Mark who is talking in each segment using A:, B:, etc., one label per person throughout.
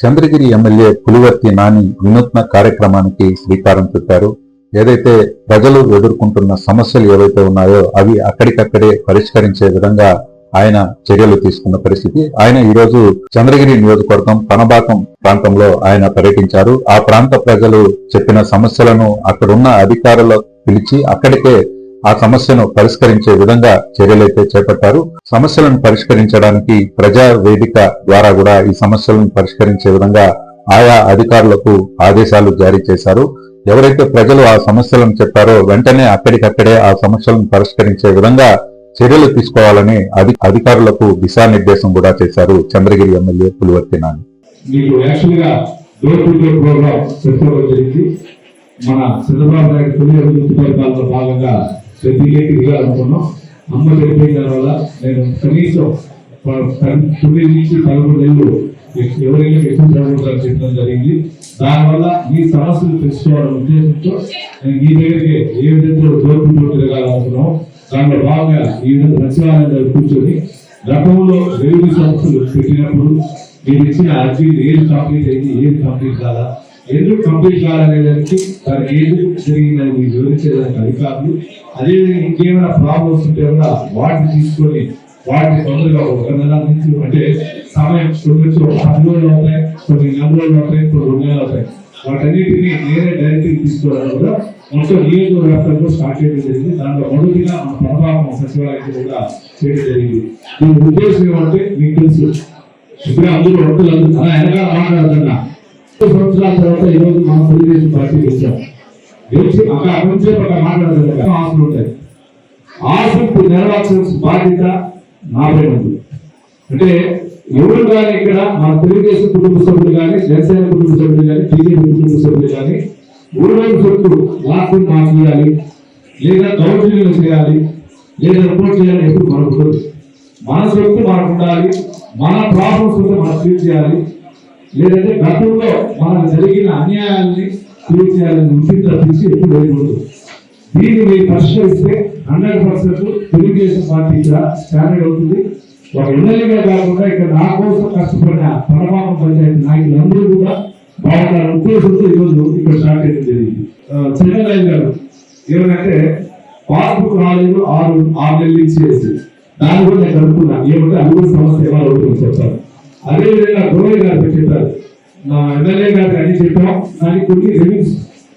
A: Chandragiri MLA Pulivarthi Nani వినూత్న కార్యక్రమానికి శ్రీకారం చుట్టారు. ఏదైతే ప్రజలు ఎదుర్కొంటున్న సమస్యలు ఏవైతే ఉన్నాయో అవి అక్కడికక్కడే పరిష్కరించే విధంగా ఆయన చర్యలు తీసుకున్న పరిస్థితి. ఆయన ఈరోజు చంద్రగిరి నియోజకవర్గం పనబాకం ప్రాంతంలో ఆయన పర్యటించారు. ఆ ప్రాంత ప్రజలు చెప్పిన సమస్యలను అక్కడున్న అధికారులు పిలిచి అక్కడికే ఆ సమస్యను పరిష్కరించే విధంగా చర్యలైతే చేపట్టారు. సమస్యలను పరిష్కరించడానికి ప్రజా వేదిక ద్వారా కూడా ఈ సమస్యలను పరిష్కరించే విధంగా ఆయా అధికారులకు ఆదేశాలు జారీ చేశారు. ఎవరైతే ప్రజలు ఆ సమస్యలను చెప్పారో వెంటనే అక్కడికక్కడే ఆ సమస్యలను పరిష్కరించే విధంగా చర్యలు తీసుకోవాలని అధి అధికారులకు దిశానిర్దేశం కూడా చేశారు చంద్రగిరి ఎమ్మెల్యే పులివర్తి నాని.
B: మన చంద్రబాబు నాయుడు తొలి అభివృద్ధి పథకాలలో భాగంగా ప్రతి ఇంటికి వెళ్ళాలనుకున్నాం అమ్మ చనిపోయిన వల్ల నేను కనీసం తొమ్మిది నుంచి పదమూడు ఏళ్ళు ఎవరైనా ఎక్కువ చెప్పడం జరిగింది. దానివల్ల ఈ సమస్యలు తెలుసుకోవడం ఉద్దేశంతో నేను ఈ దగ్గరికి ఏ విధంగా డోర్ తిరగాలనుకున్నాం దాంట్లో భాగంగా ఈ విధంగా సచివాలయంలో కూర్చొని గతంలో రెవెన్యూ సంస్థలు పెట్టినప్పుడు మీరు ఇచ్చిన అర్జీలు ఏది కంప్లీట్ అయింది ఏది కంప్లీట్ కాదా ఎందుకు కంప్లీట్ కాదనేదానికి దానికి ఏది జరిగిందని మీరు వివరించేదానికి అధికారులు అదే ఇంకేమైనా ప్రాబ్లమ్స్ ఉంటే కూడా వాటిని తీసుకొని వాటిని తొందరగా ఒక నెల నుంచి అంటే సమయం కొన్ని వచ్చి ఒక పది రోజులు అవుతాయి కొన్ని నెల రోజులు అవుతాయి కొన్ని రెండు నెలలు అవుతాయి. వాటన్నిటిని నేనే డైరెక్ట్ తీసుకోవడం కూడా మొత్తం నియోజకవర్గంలో స్టార్ట్ చేయడం జరిగింది. దాంట్లో మొదటిగా మన ప్రభావం సచివాలయం కూడా చేయడం జరిగింది. దీని ఉద్దేశం ఏమంటే మీకు తెలుసు ఇప్పుడు అందరూ వంటలు అందరూ అలా వెనకాల మాట్లాడుతున్నా సంవత్సరాల తర్వాత ఈరోజు రోజు మన తెలుగుదేశం పార్టీ వచ్చాం. గెలిచి అక్కడ అభివృద్ధి అక్కడ మాట్లాడుతున్నా ఆశలు ఉంటాయి. ఆశకు నెరవేర్చాల్సిన బాధ్యత నాపై ఉంది. అంటే ఎవరు కానీ ఇక్కడ మన తెలుగుదేశం కుటుంబ సభ్యులు కానీ జనసేన కుటుంబ సభ్యులు కానీ బీజేపీ కుటుంబ సభ్యులు కానీ ఊరిలోని సొత్తు నాకు మాకు ఇవ్వాలి లేదా దౌర్జన్యం చేయాలి లేదా రిపోర్ట్ చేయాలి ఎప్పుడు మనకు ఉండదు. మన సొత్తు మనకు ఉండాలి మన ప్రాబ్లమ్స్ ఉంటే మనం క్లియర్ చేయాలి లేదంటే గతంలో మనకు జరిగిన అన్యాయాన్ని క్లియర్ చేయాలని ఉంటుంది తప్పించి ఎప్పుడు దీన్ని మీరు పరిష్కరిస్తే హండ్రెడ్ పర్సెంట్ తెలుగుదేశం పార్టీ ఇక్కడ స్టాండర్డ్ అవుతుంది. ఒక ఎమ్మెల్యేగా కాకుండా ఇక్కడ నా కోసం కష్టపడిన పరమాత్మ పంచాయతీ నాయకులందరూ కూడా బాగున్నారు ఉద్దేశంతో ఈరోజు ఇక్కడ స్టార్ట్ చేయడం జరిగింది. చిన్నరాజు గారు ఏమంటే పాస్బుక్ రాలేదు ఆరు ఆరు నెలల నుంచి చేసి దాన్ని కూడా నేను కనుక్కున్నా. ఏమంటే అది సమస్య ఏమైనా అవుతుందని చెప్తారు అదేవిధంగా గోవయ్య గారు చెప్పారు. మా ఎమ్మెల్యే గారికి అన్ని చెప్పాం. కానీ కొన్ని రివ్యూస్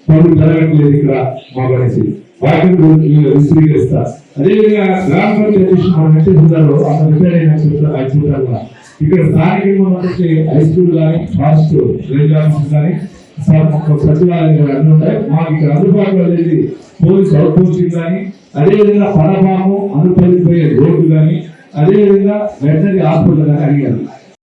B: పనులు జరగట్లేదు ఇక్కడ మా అనేసి వాటిని విశ్రీకరిస్తా అదేవిధంగా గ్రామ పంచాయతీ మన వెంకటేశ్వరరావు అక్కడ రిపేర్ అయిన చెప్తారు ఇక్కడ స్థానికంగా ఉన్నటువంటి హై స్కూల్ కానీ ఫాస్ట్ రైల్వే ఆఫీస్ కానీ స- సచివాలయం కానీ అన్ని ఉంటాయి. మాకు ఇక్కడ అందుబాటులో లేదు పోలీస్ అవుట్ పోస్టింగ్ కానీ అదేవిధంగా పరమాము అనుపలిపోయే రోడ్డు కానీ అదేవిధంగా వెటనరీ హాస్పిటల్ కానీ అడిగారు.